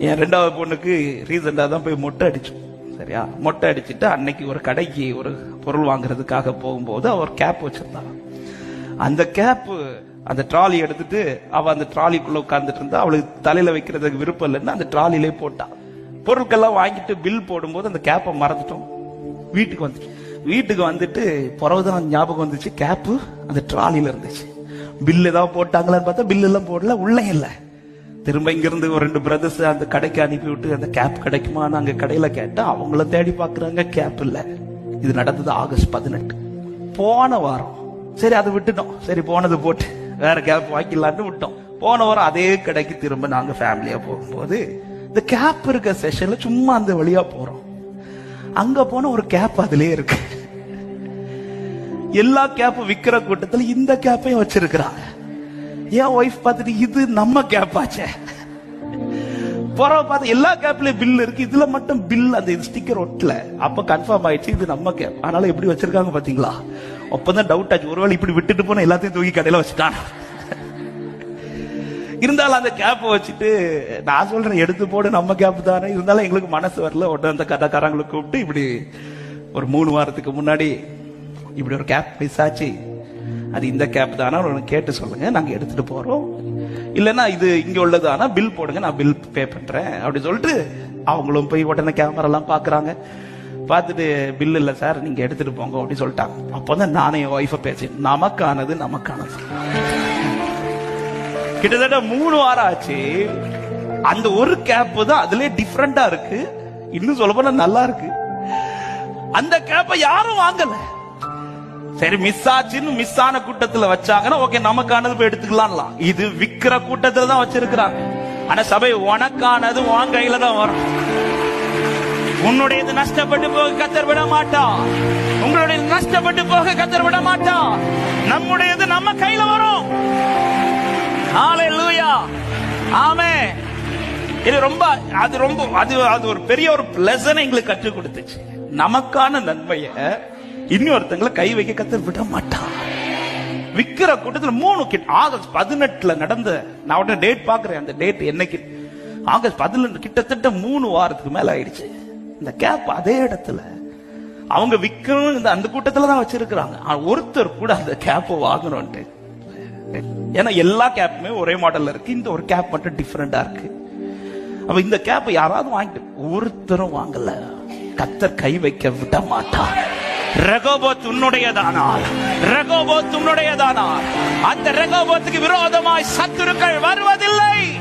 என் ரெண்டாவது பொண்ணுக்கு ரீசெண்டாக தான் போய் மொட்டை அடிச்சோம் சரியா? மொட்டை அடிச்சுட்டு அன்னைக்கு ஒரு கடைக்கு ஒரு பொருள் வாங்குறதுக்காக போகும்போது அவர் கேப் வச்சிருந்தாங்க அந்த கேப்பு அந்த ட்ராலி எடுத்துட்டு அவ அந்த ட்ராலிக்குள்ள உட்கார்ந்துட்டு இருந்தா அவளுக்கு தலையில வைக்கிறதுக்கு விருப்பம் இல்லைன்னு அந்த ட்ராலிலே போட்டா. பொருட்கள்லாம் வாங்கிட்டு பில் போடும்போது அந்த கேப்பை மறந்துட்டோம். வீட்டுக்கு வந்துட்டு வீட்டுக்கு வந்துட்டு பிறகுதான் ஞாபகம் வந்துச்சு. கேப்பு அந்த ட்ராலியில இருந்துச்சு. பில் ஏதாவது போட்டாங்களான்னு பார்த்தா பில்லு எல்லாம் போடல உள்ள இல்லை. திரும்ப இங்கிருந்து ஒரு ரெண்டு பிரதர்ஸ் அந்த கடைக்கு அனுப்பிவிட்டு அந்த கேப் கிடைக்குமா அங்கே கடையில கேட்டா அவங்கள தேடி பாக்குறாங்க கேப் இல்ல. இது நடந்தது ஆகஸ்ட் பதினெட்டு. போன வாரம். சரி அதை விட்டுட்டோம். சரி போனது போட்டு வேற கேப் வாங்கிடலான்னு விட்டோம். போன வாரம் அதே கடைக்கு திரும்ப நாங்க ஃபேமிலியா போகும்போது இந்த கேப் இருக்க செஷன்ல சும்மா அந்த வழியா போறோம். அங்க போன ஒரு கேப் அதுலயே இருக்கு. எல்லா கேப்பும் விக்கிற கூட்டத்துல இந்த கேப்பையும் வச்சிருக்கிறாங்க. என் ஒய்ஃப் பார்த்துட்டு இது நம்ம கேப் ஆச்சே. புறவை பார்த்து எல்லா கேப்லயும் பில் இருக்கு. இதுல மட்டும் பில் அந்த ஸ்டிக்கர் ஒட்டல. அப்ப கன்ஃபார்ம் ஆயிடுச்சு இது நம்ம கேப் அதனால எப்படி வச்சிருக்காங்க பாத்தீங்களா அப்பதான் டவுட் ஆச்சு. ஒருவேளை இப்படி விட்டுட்டு போன எல்லாத்தையும் தூக்கி கடையில வச்சுட்டான்? இருந்தாலும் அந்த கேப் வச்சுட்டு நான் சொல்றேன் எடுத்து போடு நம்ம கேப் தானே. இருந்தாலும் எங்களுக்கு மனசு வரல. உடனே அந்த கதாக்காரங்களை கூப்பிட்டு இப்படி ஒரு மூணு வாரத்துக்கு முன்னாடி இப்படி ஒரு கேப் மிஸ் ஆச்சு. அது இந்த கேப் தானா? கேட்டு சொல்லுங்க. நாங்க எடுத்துட்டு போறோம். இல்லைன்னா இது இங்க உள்ளதானா? பில் போடுங்க. நான் பில் பே பண்றேன். அப்படி சொல்லிட்டு அவங்களும் போய் உடனே கேமரா எல்லாம் பாக்குறாங்க. பார்த்துட்டு பில் இல்லை சார். நீங்க எடுத்துட்டு போங்க. அப்படின்னு சொல்லிட்டாங்க. அப்போதான் நானே என் ஒய்ஃபை பேசி நமக்கானது நமக்கானது. கிட்டத்தட்ட மூணு வாரம் ஆச்சு. அந்த ஒரு கேப் தான் அதுலயே டிஃப்ரெண்டா இருக்கு. இன்னும் சொல்ல போனா நல்லா இருக்கு. அந்த கேப்பை யாரும் வாங்கல. சரி மிஸ் ஆச்சுன்னு மிஸ் ஆன கூட்டத்துல வச்சாங்கன்னா ஓகே நமக்கானது போய் எடுத்துக்கலாம்லாம். இது விக்கிற கூட்டத்துல தான் வச்சிருக்கிறாங்க. ஆனா சபை உனக்கானது உன் கையில தான் வரும். உன்னுடையது நஷ்டப்பட்டு போக கத்தர் விட மாட்டான் உங்களுடையது நஷ்டப்பட்டு போக கத்தர் விட மாட்டான் நம்முடையது நம்ம கையில வரும். ஹalleluya ஆமே இது ரொம்ப அது ரொம்ப அது அது ஒரு பெரிய ஒரு பிளஸனை எங்களுக்கு கற்றுக் கொடுத்துச்சு. நமக்கான நன்மையை இன்னொருத்தங்களை கை வைக்க கத்தர் விட மாட்டான் விக்கிற கூட்டத்துல மூணு கிட் ஆகஸ்ட் பதினெட்டுல நடந்த நான் உடனே டேட் பாக்குறேன் அந்த டேட் என்னைக்கு. ஆகஸ்ட் பதினெட்டு கிட்டத்தட்ட மூணு வாரத்துக்கு மேல ஆயிடுச்சு. இந்த கேப் அதே இடத்துல. அவங்க விக்கணும் இந்த அந்த கூட்டத்துல தான் வச்சிருக்கிறாங்க. ஆனா ஒருத்தர் கூட அந்த கேப்பை வாங்கணும்ட்டு ஏன்னா எல்லா கேப்புமே ஒரே மாடல்ல இருக்கு. இந்த ஒரு கேப் மட்டும் டிஃபரெண்டா இருக்கு. அப்ப இந்த கேப் யாராவது வாங்கிட்டு ஒருத்தரும் வாங்கல. கத்தர் கை வைக்க விட மாட்டான் ரகோபோத் உன்னுடையதானார் ரகோபோத் உன்னுடையதானார் அந்த ரகோபோத்துக்கு விரோதமாய் சத்துருக்கள் வருவதில்லை.